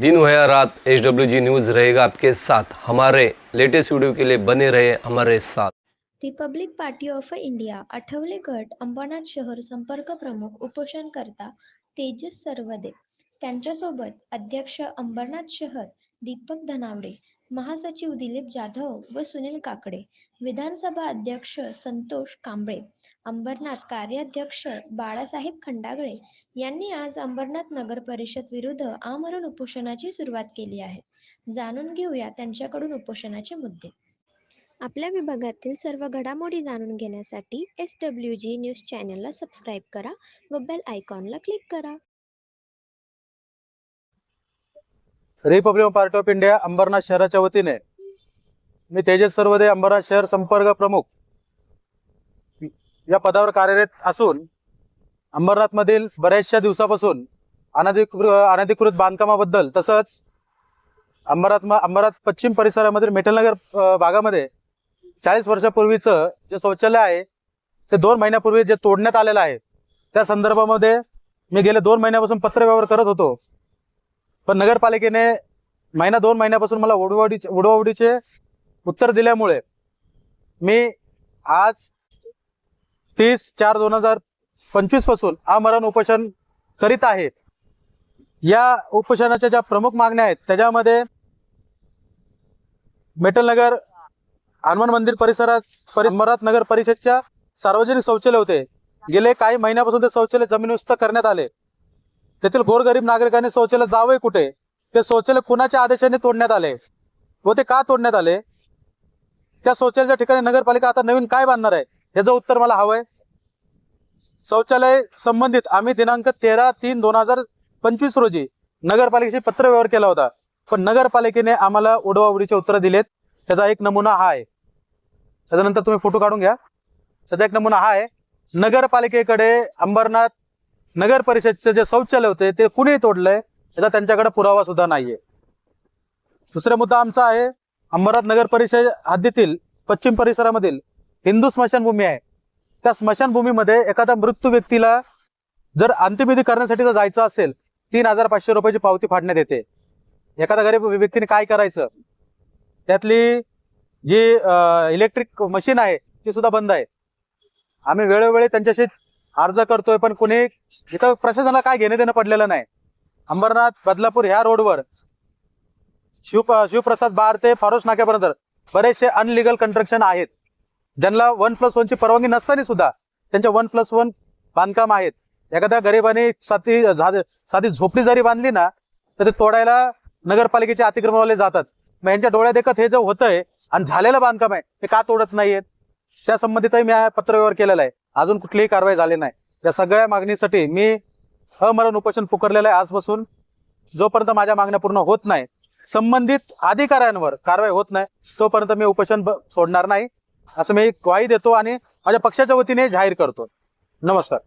दिन हो या रात एच डब्ल्यू जी न्यूज़ रहेगा आपके साथ। हमारे लेटेस्ट वीडियो के लिए बने रहे हमारे साथ। Republic Party of India Athawale गट अंबरनाथ शहर संपर्क प्रमुख उपोषणकर्ता तेजस सर्वदे। त्यांच्यासोबत अध्यक्ष अंबरनाथ शहर दीपक धनावडे महासचिव दिलीप जाधव व सुनील काकडे विधानसभा अध्यक्ष संतोष कांबळे अंबरनाथ कार्याध्यक्ष बाळासाहेब खंडागळे यांनी आज अंबरनाथ नगर परिषद विरुद्ध आमरण उपोषणाची सुरुवात केली आहे. जाणून घेऊया त्यांच्याकडून उपोषणाचे मुद्दे. आपल्या विभागातील सर्व घडामोडी जाणून घेण्यासाठी एस डब्ल्यू जी न्यूज चॅनलला सबस्क्राईब करा व बेल आयकॉनला क्लिक करा. Republic Party of India Ambernath शहराच्या वतीने. मी तेजस सर्वदे अंबरनाथ शहर संपर्क प्रमुख. या पदावर कार्यरत असून अंबरनाथ मधील बऱ्याचशा दिवसापासून अनधिकृत अनधिकृत बांधकामाबद्दल तसंच अंबरनाथ अंबरनाथ पश्चिम परिसरामधील मिठलनगर भागामध्ये चाळीस वर्षापूर्वीचं जे शौचालय आहे ते दोन महिन्यापूर्वी जे तोडण्यात आलेलं आहे त्या संदर्भामध्ये मी गेले दोन महिन्यापासून पत्रव्यवहार करत होतो. पण नगरपालिकेने महिना दोन महिन्यापासून मला उडवाडी उडवाउडीचे उत्तर दिल्यामुळे मी आज तीस चार दोन हजार पंचवीसपासून आमरण उपोषण करीत आहे. या उपोषणाच्या ज्या प्रमुख मागण्या आहेत त्याच्यामध्ये मेटलनगर हनुमान मंदिर परिसरात परिसरात नगर परिषदच्या सार्वजनिक शौचालय होते. गेले काही महिन्यापासून ते शौचालय जमीनस्थ करण्यात आले. तेथील गोरगरीब नागरिकांनी शौचालय जावंय कुठे? ते शौचालय कुणाच्या आदेशाने तोडण्यात आले? व ते का तोडण्यात आले? त्या शौचालयाच्या ठिकाणी नगरपालिका आता नवीन काय बांधणार आहे? याचं उत्तर मला हवंय. शौचालय संबंधित आम्ही दिनांक तेरा तीन दोन हजार पंचवीस रोजी नगरपालिकेशी पत्रव्यवहार केला होता. पण नगरपालिकेने आम्हाला उडवाउडीचे उत्तर दिलेत. त्याचा एक नमुना हा आहे. त्याच्यानंतर तुम्ही फोटो काढून घ्या. त्याचा एक नमुना हा आहे. नगरपालिकेकडे अंबरनाथ नगर परिषदचे जे शौचालय होते ते कुणी तोडलंय याचा त्यांच्याकडे पुरावा सुद्धा नाहीये. दुसरा मुद्दा आमचा आहे अंबरनाथ नगर परिषद हद्दीतील पश्चिम परिसरामधील हिंदू स्मशानभूमी आहे. त्या स्मशानभूमीमध्ये एखाद्या मृत्यू व्यक्तीला जर अंत्यविधी करण्यासाठी जर जायचं असेल तीन हजार पाचशे रुपयाची पावती फाडण्यात येते. एखाद्या गरीब व्यक्तीने काय करायचं? त्यातली जी इलेक्ट्रिक मशीन आहे ती सुद्धा बंद आहे. आम्ही वेळोवेळी त्यांच्याशी अर्ज करतोय पण कुणी इथं प्रशासनाला काय घेणे देणं पडलेलं नाही. अंबरनाथ बदलापूर ह्या रोडवर शिव शिवप्रसाद बार ते फारोश नाक्यापर्यंत बरेचसे अनलिगल कन्स्ट्रक्शन आहेत. ज्यांना वन प्लस ची परवानगी नसताना सुद्धा त्यांच्या वन प्लस वन बांधकाम आहेत. एखाद्या गरिबाने साधी झा- साधी झोपडी जरी बांधली ना तर ते तोडायला नगरपालिकेचे अतिक्रमणवाले जातात. मग यांच्या डोळ्या देखत हे जे होतंय आणि झालेलं बांधकाम आहे ते का तोडत नाहीयेत? त्या संबंधितही मी हा पत्रव्यवहार केलेला आहे. अजून कुठलीही कारवाई झाली नाही. या सगळ्या मागणीसाठी मी अमरण उपोषण पुकारलेलं आहे आजपासून. जोपर्यंत माझ्या मागण्या पूर्ण होत नाही संबंधित अधिकाऱ्यांवर कारवाई होत नाही तोपर्यंत मी उपोषण सोडणार नाही. असं मी ग्वाही देतो आणि माझ्या पक्षाच्या वतीने जाहीर करतो. नमस्कार.